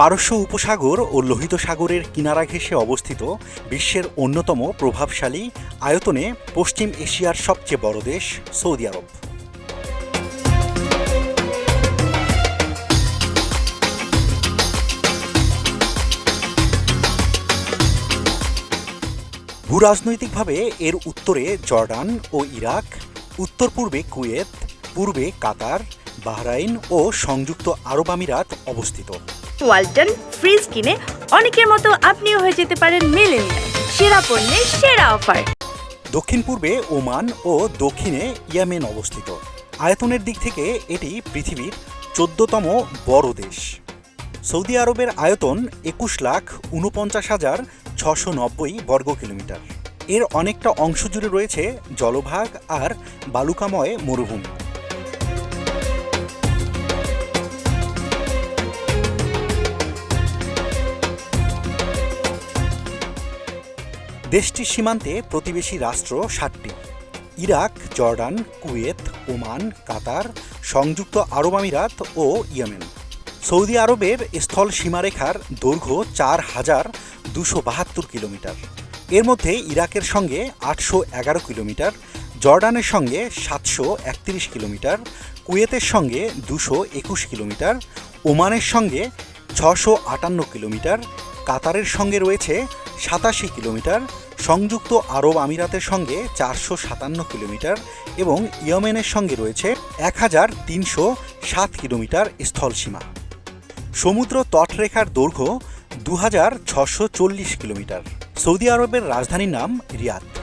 পারস্য উপসাগর ও লোহিত সাগরের কিনারা ঘেঁষে অবস্থিত বিশ্বের অন্যতম প্রভাবশালী আয়তনে পশ্চিম এশিয়ার সবচেয়ে বড় দেশ সৌদি আরব। ভূরাজনৈতিকভাবে এর উত্তরে জর্ডান ও ইরাক উত্তর পূর্বে কুয়েত, পূর্বে কাতার, বাহরাইন ও সংযুক্ত আরব আমিরাত অবস্থিত। ওয়ালটন ফ্রিজ কিনে অনেকের মতো আপনিও হয়ে যেতে পারেন মিলেনিয়াল। সেরা পণ্যের সেরা অফার। দক্ষিণ পূর্বে ওমান ও দক্ষিণে ইয়েমেন অবস্থিত। আয়তনের দিক থেকে এটি পৃথিবীর চোদ্দতম বড় দেশ। সৌদি আরবের আয়তন একুশ লাখ উনপঞ্চাশ হাজার ছশো নব্বই বর্গ কিলোমিটার। এর অনেকটা অংশ জুড়ে রয়েছে জলভাগ আর বালুকাময় মরুভূমি। দেশটির সীমান্তে প্রতিবেশী রাষ্ট্র সাতটি। Iraq, Jordan, Kuwait, Oman, Qatar, সংযুক্ত আরব আমিরাত ও ইয়েমেন। সৌদি আরবের স্থল সীমারেখার দৈর্ঘ্য চার হাজার দুশো বাহাত্তর কিলোমিটার। এর মধ্যে ইরাকের সঙ্গে আটশো এগারো কিলোমিটার, জর্ডানের সঙ্গে সাতশো একত্রিশ কিলোমিটার, কুয়েতের সঙ্গে দুশো একুশ কিলোমিটার, ওমানের সঙ্গে ছশো আটান্ন কিলোমিটার, কাতারের সঙ্গে রয়েছে সাতাশি কিলোমিটার, সংযুক্ত আরব আমিরাতের সঙ্গে চারশো সাতান্ন কিলোমিটার এবং ইয়েমেনের সঙ্গে রয়েছে এক হাজার তিনশো সাত কিলোমিটার স্থলসীমা। সমুদ্র তটরেখার দৈর্ঘ্য দু হাজার ছশো চল্লিশ কিলোমিটার। সৌদি আরবের রাজধানীর নাম রিয়াদ।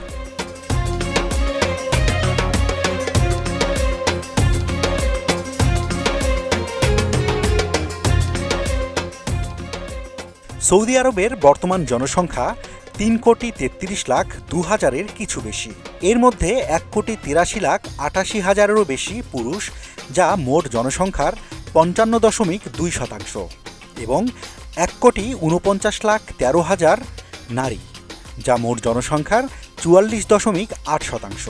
সৌদি আরবের বর্তমান জনসংখ্যা তিন কোটি তেত্রিশ লাখ দু হাজারের কিছু বেশি। এর মধ্যে এক কোটি তিরাশি লাখ আটাশি হাজারেরও বেশি পুরুষ, যা মোট জনসংখ্যার পঞ্চান্ন দশমিক দুই শতাংশ এবং এক কোটি উনপঞ্চাশ লাখ তেরো হাজার নারী, যা মোট জনসংখ্যার চুয়াল্লিশ দশমিক আট শতাংশ।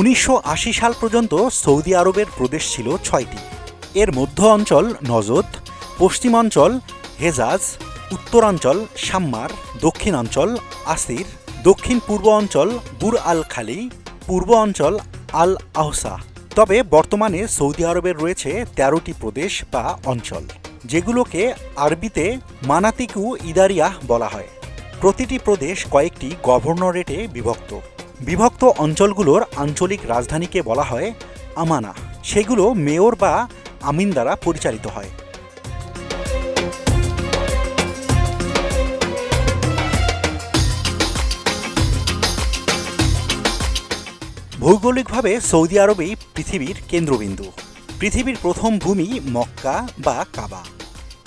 উনিশশো আশি সাল পর্যন্ত সৌদি আরবের প্রদেশ ছিল ছয়টি। এর মধ্য অঞ্চল নজদ পশ্চিমাঞ্চল হেজাজ, উত্তরাঞ্চল সাম্মার, দক্ষিণাঞ্চল আসির দক্ষিণ পূর্ব অঞ্চল বুর আল খালি, পূর্ব অঞ্চল আল আহসা। তবে বর্তমানে সৌদি আরবের রয়েছে তেরোটি প্রদেশ বা অঞ্চল, যেগুলোকে আরবিতে মানাতিকু ইদারিয়াহ বলা হয়। প্রতিটি প্রদেশ কয়েকটি গভর্নরেটে বিভক্ত। বিভক্ত অঞ্চলগুলোর আঞ্চলিক রাজধানীকে বলা হয় আমানা। সেগুলো মেয়র বা আমিন দ্বারা পরিচালিত হয়। ভৌগোলিকভাবে সৌদি আরবেই পৃথিবীর কেন্দ্রবিন্দু। পৃথিবীর প্রথম ভূমি মক্কা বা কাবা।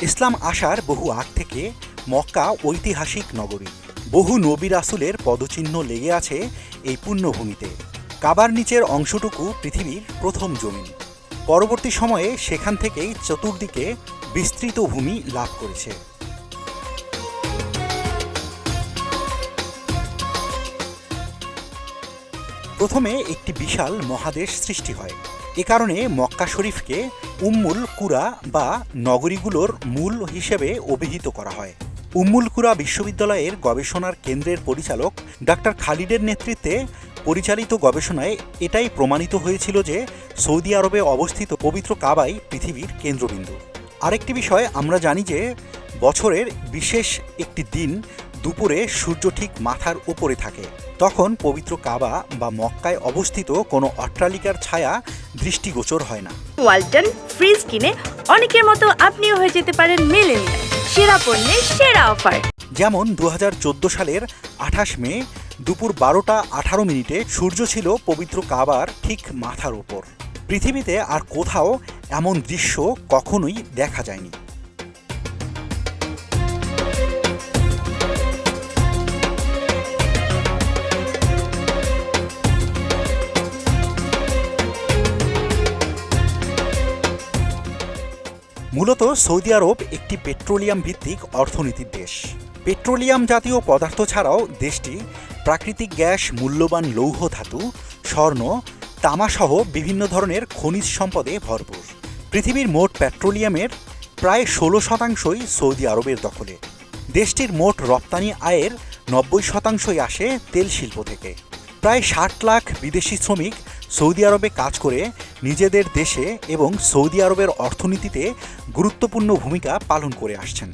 ইসলাম আসার বহু আগ থেকে মক্কা ঐতিহাসিক নগরী। বহু নবী রাসুলের পদচিহ্ন লেগে আছে এই পুণ্যভূমিতে। কাবার নিচের অংশটুকু পৃথিবীর প্রথম জমিন। পরবর্তী সময়ে সেখান থেকেই চতুর্দিকে বিস্তৃত ভূমি লাভ করেছে। প্রথমে একটি বিশাল মহাদেশ সৃষ্টি হয়। এ কারণে মক্কা শরীফকে উম্মুল কুরা বা নগরীগুলোর মূল হিসেবে অভিহিত করা হয়। উম্মুল কুরা বিশ্ববিদ্যালয়ের গবেষণার কেন্দ্রের পরিচালক ডাক্তার খালিদের নেতৃত্বে পরিচালিত গবেষণায় এটাই প্রমাণিত হয়েছিল যে সৌদি আরবে অবস্থিত পবিত্র কাবাই পৃথিবীর কেন্দ্রবিন্দু। আরেকটি বিষয়, আমরা জানি যে বছরের বিশেষ একটি দিন দুপুরে সূর্য ঠিক মাথার উপরে থাকে। তখন পবিত্র কাবা বা মক্কায় অবস্থিত কোনো অট্টালিকার ছায়া দৃষ্টিগোচর হয় না। ওয়ালটন ফ্রিজ কিনে অনেকের মতো আপনিও হয়ে যেতে পারেন মিলেনিয়াল। সেরা পণ্যের সেরা অফার। যেমন দু হাজার চোদ্দ সালের আঠাশ মে, দুপুর বারোটা আঠারো মিনিটে সূর্য ছিল পবিত্র কাবার ঠিক মাথার ওপর পৃথিবীতে আর কোথাও এমন দৃশ্য কখনোই দেখা যায়নি। মূলত সৌদি আরব একটি পেট্রোলিয়াম ভিত্তিক অর্থনীতির দেশ। পেট্রোলিয়াম জাতীয় পদার্থ ছাড়াও দেশটি প্রাকৃতিক গ্যাস, মূল্যবান লৌহ ধাতু, স্বর্ণ তামাসহ বিভিন্ন ধরনের খনিজ সম্পদে ভরপুর। পৃথিবীর মোট পেট্রোলিয়ামের প্রায় ষোলো শতাংশই সৌদি আরবের দখলে। দেশটির মোট রপ্তানি আয়ের নব্বই শতাংশই আসে তেল শিল্প থেকে। প্রায় ষাট লাখ বিদেশি শ্রমিক সৌদি আরবে কাজ করে নিজেদের দেশে এবং সৌদি আরবের অর্থনীতিতে গুরুত্বপূর্ণ ভূমিকা পালন করে আসছেন।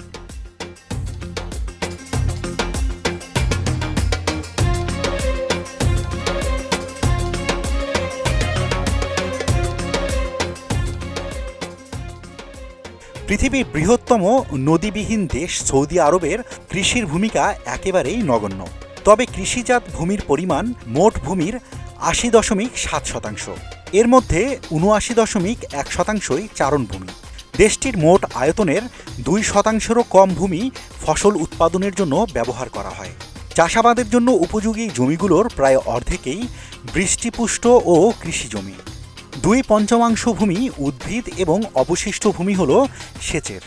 পৃথিবীর বৃহত্তম নদীবিহীন দেশ সৌদি আরবের কৃষির ভূমিকা একেবারেই নগণ্য। তবে কৃষিজাত ভূমির পরিমাণ মোট ভূমির আশি দশমিক সাত শতাংশ। এর মধ্যে উনআশি দশমিক এক শতাংশই চারণভূমি। দেশটির মোট আয়তনের দুই শতাংশেরও কম ভূমি ফসল উৎপাদনের জন্য ব্যবহার করা হয়। চাষাবাদের জন্য উপযোগী জমিগুলোর প্রায় অর্ধেকেই বৃষ্টিপুষ্ট ও কৃষি জমি দুই পঞ্চমাংশ ভূমি উদ্ভিদ এবং অবশিষ্ট ভূমি হল সেচের।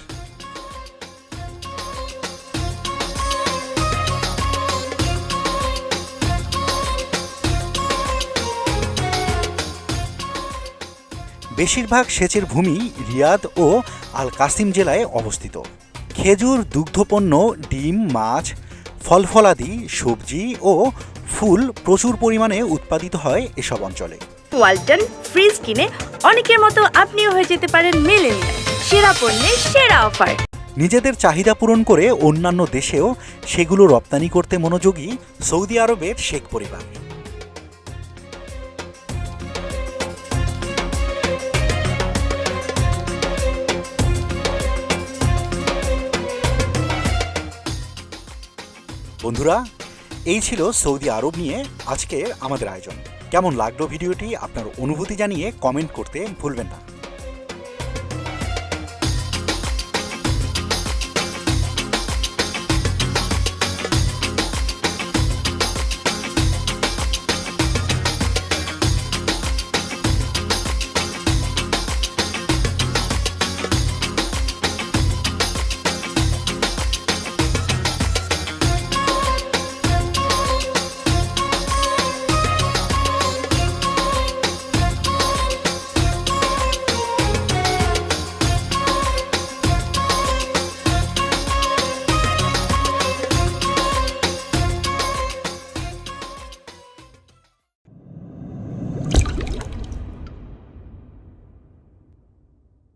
বেশিরভাগ সেচের ভূমি রিয়াদ ও আল কাসিম জেলায় অবস্থিত। খেজুর দুগ্ধপণ্য ডিম মাছ ফলফলাদি সবজি ও ফুল প্রচুর পরিমাণে উৎপাদিত হয় এসব অঞ্চলে। ওয়ালটন ফ্রিজ কিনে অনেকের মতো আপনিও হয়ে যেতে পারেন মেলেনিয়া সেরা পণ্যের সেরা অফার। নিজেদের চাহিদা পূরণ করে অন্যান্য দেশেও সেগুলো রপ্তানি করতে মনোযোগী সৌদি আরবের শেখ পরিবার। বন্ধুরা, এই ছিল সৌদি আরব নিয়ে আজকে আমাদের আয়োজন। কেমন লাগল ভিডিওটি আপনার অনুভূতি জানিয়ে কমেন্ট করতে ভুলবেন না।